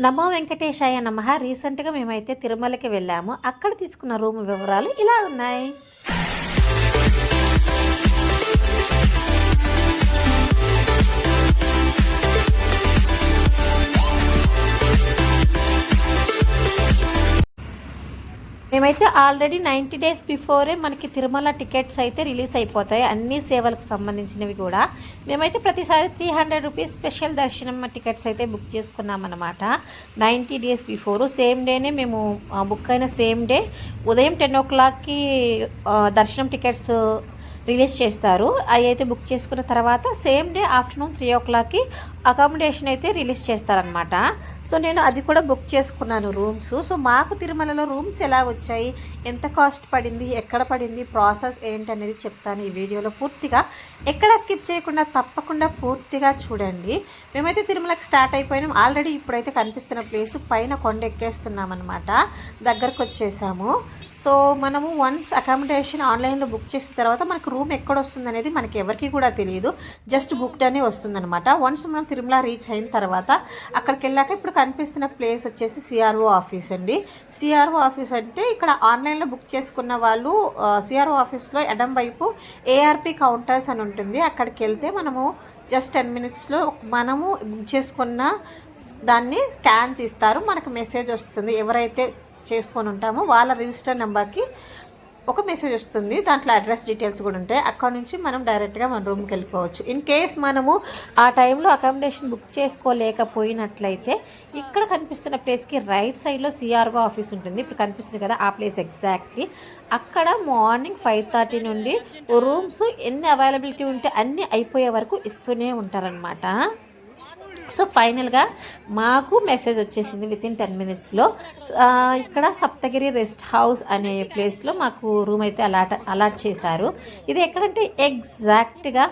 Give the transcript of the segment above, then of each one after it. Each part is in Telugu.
నమో వెంకటేశాయ నమ. రీసెంట్గా మేమైతే తిరుమలకి వెళ్ళాము. అక్కడ తీసుకున్న రూమ్ వివరాలు ఇలా ఉన్నాయి. మేమైతే ఆల్రెడీ నైంటీ డేస్ బిఫోరే మనకి తిరుమల టికెట్స్ అయితే రిలీజ్ అయిపోతాయి. అన్ని సేవలకు సంబంధించినవి కూడా. మేమైతే ప్రతిసారి త్రీ హండ్రెడ్ రూపీస్ స్పెషల్ దర్శనం టికెట్స్ అయితే బుక్ చేసుకున్నాం అనమాట నైంటీ డేస్ బిఫోర్ సేమ్ డేనే మేము బుక్ అయిన సేమ్ డే ఉదయం టెన్ ఓ క్లాక్కి దర్శనం టికెట్స్ రిలీజ్ చేస్తారు. అవి అయితే బుక్ చేసుకున్న తర్వాత సేమ్ డే ఆఫ్టర్నూన్ త్రీ ఓ క్లాక్కి అకామిడేషన్ అయితే రిలీజ్ చేస్తారనమాట సో నేను అది కూడా బుక్ చేసుకున్నాను రూమ్స్. సో మాకు తిరుమలలో రూమ్స్ ఎలా వచ్చాయి? ఎంత కాస్ట్ పడింది? ఎక్కడ పడింది? ప్రాసెస్ ఏంటి అనేది చెప్తాను ఈ వీడియోలో పూర్తిగా. ఎక్కడ స్కిప్ చేయకుండా తప్పకుండా పూర్తిగా చూడండి. మేమైతే తిరుమలకి స్టార్ట్ అయిపోయినాం. ఆల్రెడీ ఇప్పుడైతే కనిపిస్తున్న ప్లేస్ పైన కొండ ఎక్కేస్తున్నాం అనమాట దగ్గరకు వచ్చేసాము సో మనము వన్స్ అకామిడేషన్ ఆన్లైన్లో బుక్ చేసిన తర్వాత మనకు రూమ్ ఎక్కడ వస్తుంది అనేది మనకి ఎవరికి కూడా తెలియదు. జస్ట్ బుక్డ్ అనే వస్తుందన్నమాట. వన్స్ మనం తిరుమల రీచ్ అయిన తర్వాత అక్కడికి వెళ్ళాక ఇప్పుడు కనిపిస్తున్న ప్లేస్ వచ్చేసి సిఆర్ఓ ఆఫీస్ అండి. సిఆర్ఓ ఆఫీస్ అంటే ఇక్కడ ఆన్లైన్లో బుక్ చేసుకున్న వాళ్ళు సిఆర్ఓ ఆఫీస్లో ఎడం వైపు ఏఆర్పి కౌంటర్స్ అని ఉంటుంది. అక్కడికి వెళ్తే మనము జస్ట్ టెన్ మినిట్స్లో మనము బుక్ చేసుకున్న దాన్ని స్కాన్ తీస్తారు. మనకు మెసేజ్ వస్తుంది. ఎవరైతే చేసుకొని ఉంటామో. వాళ్ళ రిజిస్టర్ నెంబర్కి ఒక మెసేజ్ వస్తుంది. దాంట్లో అడ్రస్ డీటెయిల్స్ కూడా ఉంటాయి. అక్కడ నుంచి మనం డైరెక్ట్గా మన రూమ్కి వెళ్ళిపోవచ్చు. ఇన్ కేస్ మనము ఆ టైంలో అకామిడేషన్ బుక్ చేసుకోలేకపోయినట్లయితే ఇక్కడ కనిపిస్తున్న ప్లేస్కి రైట్ సైడ్లో సిఆర్ఓ ఆఫీస్ ఉంటుంది. ఇప్పుడు కనిపిస్తుంది కదా ఆ ప్లేస్ ఎగ్జాక్ట్లీ అక్కడ మార్నింగ్ ఫైవ్ థర్టీ నుండి రూమ్స్ ఎన్ని అవైలబిలిటీ ఉంటే అన్నీ అయిపోయే వరకు ఇస్తూనే ఉంటారనమాట సో ఫైనల్గా మాకు మెసేజ్ వచ్చేసింది విత్ ఇన్ టెన్ మినిట్స్లో ఇక్కడ సప్తగిరి రెస్ట్ హౌస్ అనే ప్లేస్లో మాకు రూమ్ అయితే అలాట్ అలాట్ చేశారు. ఇది ఎక్కడంటే ఎగ్జాక్ట్గా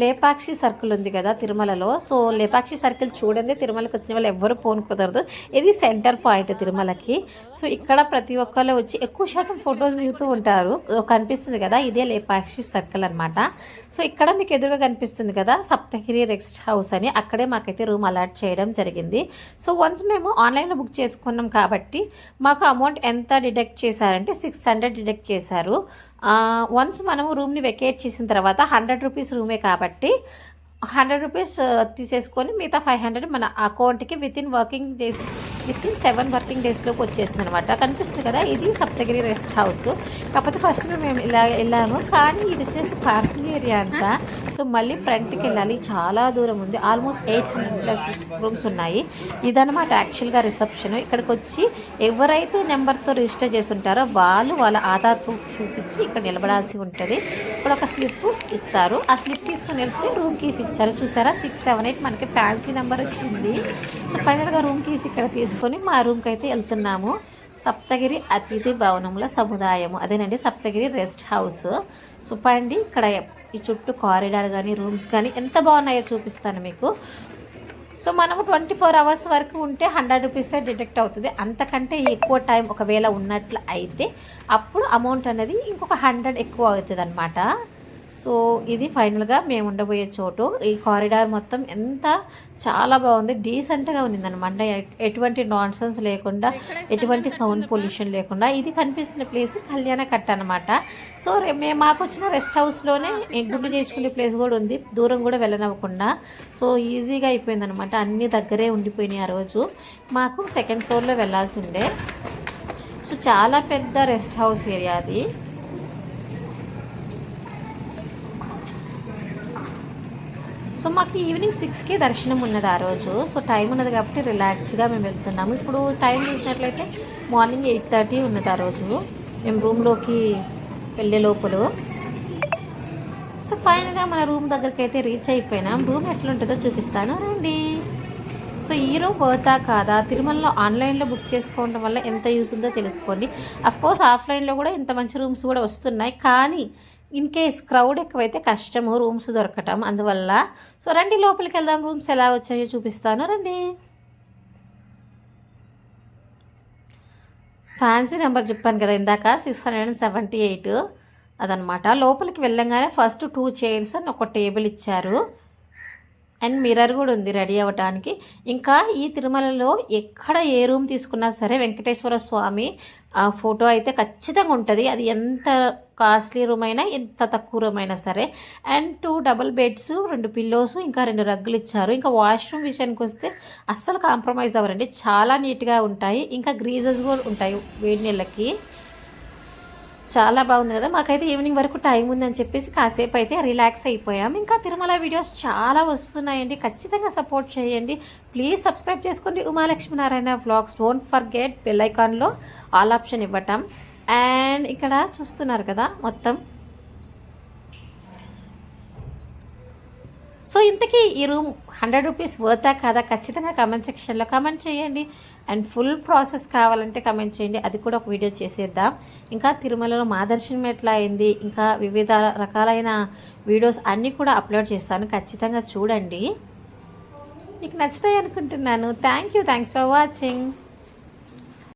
లేపాక్షి సర్కిల్ ఉంది కదా తిరుమలలో. సో లేపాక్షి సర్కిల్ చూడండి తిరుమలకి వచ్చిన వాళ్ళు ఎవ్వరు ఫోన్ కుదరదు. ఇది సెంటర్ పాయింట్ తిరుమలకి. సో ఇక్కడ ప్రతి ఒక్కళ్ళు వచ్చి ఎక్కువ శాతం ఫొటోస్ దిగుతూ ఉంటారు. కనిపిస్తుంది కదా ఇదే లేపాక్షి సర్కిల్ అనమాట సో ఇక్కడ మీకు ఎదురుగా కనిపిస్తుంది కదా సప్తగిరి రెస్ట్ హౌస్ అని. అక్కడే మాకైతే రూమ్ అలాట్ చేయడం జరిగింది. సో వన్స్ మేము ఆన్లైన్లో బుక్ చేసుకున్నాం కాబట్టి మాకు అమౌంట్ ఎంత డిడక్ట్ చేశారంటే సిక్స్ హండ్రెడ్ డిడక్ట్ చేశారు. వన్స్ మనము రూమ్ని వెకేట్ చేసిన తర్వాత హండ్రెడ్ రూపీస్ రూమే కాబట్టి హండ్రెడ్ రూపీస్ తీసేసుకొని మిగతా ఫైవ్ హండ్రెడ్ మన అకౌంట్కి within working days within seven working డేస్లోకి వచ్చేస్తుంది అనమాట కనిపిస్తుంది కదా ఇది సప్తగిరి రెస్ట్ హౌస్ కాకపోతే ఫస్ట్ మేము ఇలా వెళ్ళాము. కానీ ఇది వచ్చేసి పార్కింగ్ ఏరియా అంట. సో మళ్ళీ ఫ్రంట్కి వెళ్ళాలి చాలా దూరం ఉంది. Almost eight hundred plus rooms ఉన్నాయి. ఇదనమాట యాక్చువల్గా రిసెప్షన్. ఇక్కడికి వచ్చి ఎవరైతే నెంబర్తో రిజిస్టర్ చేసి ఉంటారో వాళ్ళు వాళ్ళ ఆధార్ ప్రూఫ్ చూపించి ఇక్కడ నిలబడాల్సి ఉంటుంది. ఇప్పుడు ఒక స్లిప్ ఇస్తారు. ఆ స్లిప్ తీసుకొని వెళ్తే రూమ్ కీస్ ఇచ్చారు. చూసారా? సిక్స్ సెవెన్ ఎయిట్ మనకి ఫ్యాన్సీ నెంబర్ వచ్చింది. సో ఫైనల్గా రూమ్ కీస్ ఇక్కడ తీసుకొని మా రూమ్కి అయితే వెళ్తున్నాము. సప్తగిరి అతిథి భవనముల సముదాయము. అదేనండి సప్తగిరి రెస్ట్ హౌస్. సుపండి ఇక్కడ ఈ చుట్టూ కారిడార్ కానీ రూమ్స్ కానీ ఎంత బాగున్నాయో చూపిస్తాను మీకు. సో మనము ట్వంటీ ఫోర్ అవర్స్ వరకు ఉంటే హండ్రెడ్ రూపీసే డిటెక్ట్ అవుతుంది. అంతకంటే ఎక్కువ టైం ఒకవేళ ఉన్నట్లు అయితే అప్పుడు అమౌంట్ అనేది ఇంకొక హండ్రెడ్ ఎక్కువ అవుతుంది అనమాట సో ఇది ఫైనల్గా మేము ఉండబోయే చోటు. ఈ కారిడార్ మొత్తం ఎంత చాలా బాగుంది. డీసెంట్గా ఉన్నదన్నమాట ఎటువంటి నాన్సెన్స్ లేకుండా ఎటువంటి సౌండ్ పొల్యూషన్ లేకుండా ఇది కనిపిస్తున్న ప్లేస్. కళ్యాణ కట్ట అనమాట సో మేము మాకు వచ్చిన రెస్ట్ హౌస్లోనే గుడ్డు చేసుకునే ప్లేస్ కూడా ఉంది. దూరం కూడా వెళ్ళనవ్వకుండా. సో ఈజీగా అయిపోయింది అనమాట అన్ని దగ్గరే ఉండిపోయినాయి ఆ రోజు. మాకు సెకండ్ ఫ్లోర్లో వెళ్ళాల్సి ఉండే. సో చాలా పెద్ద రెస్ట్ హౌస్ ఏరియా అది. సో మాకు ఈవినింగ్ సిక్స్కి దర్శనం ఉన్నది ఆ రోజు. సో టైం ఉన్నది కాబట్టి రిలాక్స్డ్గా మేము వెళ్తున్నాము. ఇప్పుడు టైం చూసినట్లయితే మార్నింగ్ ఎయిట్ థర్టీ ఉన్నది ఆ రోజు. మేము రూమ్లోకి వెళ్ళే లోపల. సో ఫైనల్గా మన రూమ్ దగ్గరికి అయితే రీచ్ అయిపోయినాం. రూమ్ ఎట్లుంటుందో చూపిస్తాను. రండి. సో ఈ రూమ్ వర్తా కాదా? తిరుమలలో ఆన్లైన్లో బుక్ చేసుకోవడం వల్ల ఎంత యూస్ ఉందో తెలుసుకోండి. అఫ్కోర్స్ ఆఫ్లైన్లో కూడా ఇంత మంచి రూమ్స్ కూడా వస్తున్నాయి. కానీ ఇన్ కేస్ క్రౌడ్ ఎక్కువైతే కష్టము రూమ్స్ దొరకటం అందువల్ల. సో రండి లోపలికి వెళ్దాం. రూమ్స్ ఎలా వచ్చాయో చూపిస్తాను. రండి. ఫ్యాన్సీ నెంబర్ చెప్పాను కదా ఇందాక six hundred and seventy eight అదనమాట. లోపలికి వెళ్ళంగానే ఫస్ట్ టూ చైర్స్ అని ఒక టేబుల్ ఇచ్చారు. అండ్ మిర్రర్ కూడా ఉంది రెడీ అవ్వడానికి ఇంకా ఈ తిరుమలలో ఎక్కడ ఏ రూమ్ తీసుకున్నా సరే వెంకటేశ్వర స్వామి ఆ ఫోటో అయితే ఖచ్చితంగా ఉంటుంది. అది ఎంత కాస్ట్లీ రూమ్ అయినా ఎంత తక్కువ రూమ్ అయినా సరే. అండ్ టూ డబుల్ బెడ్స్ రెండు పిల్లోస్ ఇంకా రెండు రగ్గులు ఇచ్చారు. ఇంకా వాష్రూమ్ విషయానికి వస్తే అస్సలు కాంప్రమైజ్ అవ్వరండి. చాలా నీట్గా ఉంటాయి. ఇంకా గ్రీజెస్ కూడా ఉంటాయి వేడి నీళ్ళకి. చాలా బాగుంది కదా. మాకైతే ఈవినింగ్ వరకు టైం ఉందని చెప్పేసి కాసేపు అయితే రిలాక్స్ అయిపోయాం. ఇంకా తిరుమల వీడియోస్ చాలా వస్తున్నాయండి. ఖచ్చితంగా సపోర్ట్ చేయండి. ప్లీజ్ సబ్స్క్రైబ్ చేసుకోండి. Umalakshmi Narayana vlogs don't forget bell ఐకాన్లో all option ఇవ్వటం. అండ్ ఇక్కడ చూస్తున్నారు కదా మొత్తం సో ఇంతకీ ఈ రూమ్ హండ్రెడ్ రూపీస్ వర్తా కాదా? ఖచ్చితంగా కమెంట్ సెక్షన్లో కమెంట్ చేయండి. అండ్ ఫుల్ ప్రాసెస్ కావాలంటే కమెంట్ చేయండి. అది కూడా ఒక వీడియో చేసేద్దాం. ఇంకా తిరుమలలో మా దర్శనం ఎట్లా అయింది? ఇంకా వివిధ రకాలైన వీడియోస్ అన్నీ కూడా అప్లోడ్ చేస్తాను. ఖచ్చితంగా చూడండి. మీకు నచ్చుతాయి అనుకుంటున్నాను. Thank you thanks for watching